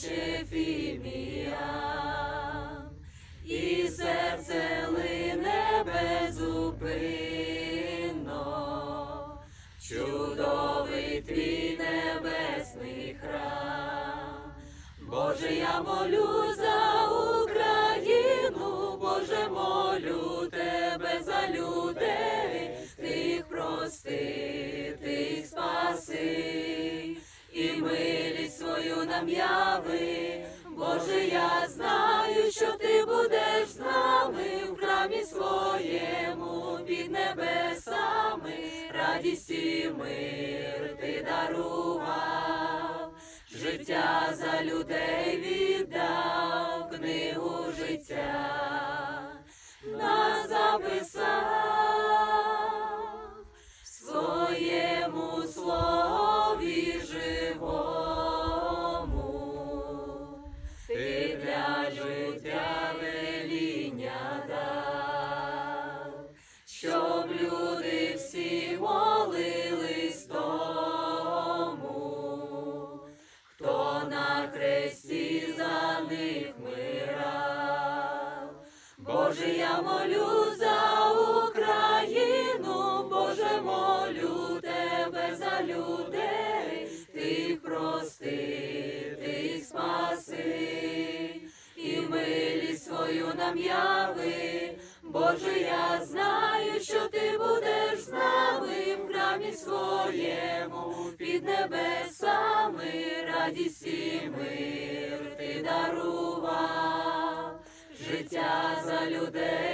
Шефімія, і серце лине безупинно, чудовий твій небесний храм, Боже, я молю. Нам. Боже, я знаю, що ти будеш з нами в храмі своєму під небесами, радість і мир ти дарував, життя за людей люди всі молились тому, хто на хресті за них мирав. Боже, я молю за Україну, Боже, молю тебе за людей, тих прости, тих спаси, і милість свою нам яви. Боже, я знаю, що ти храмі своєму, під небесами, радість і мир ти дарував. Життя за людей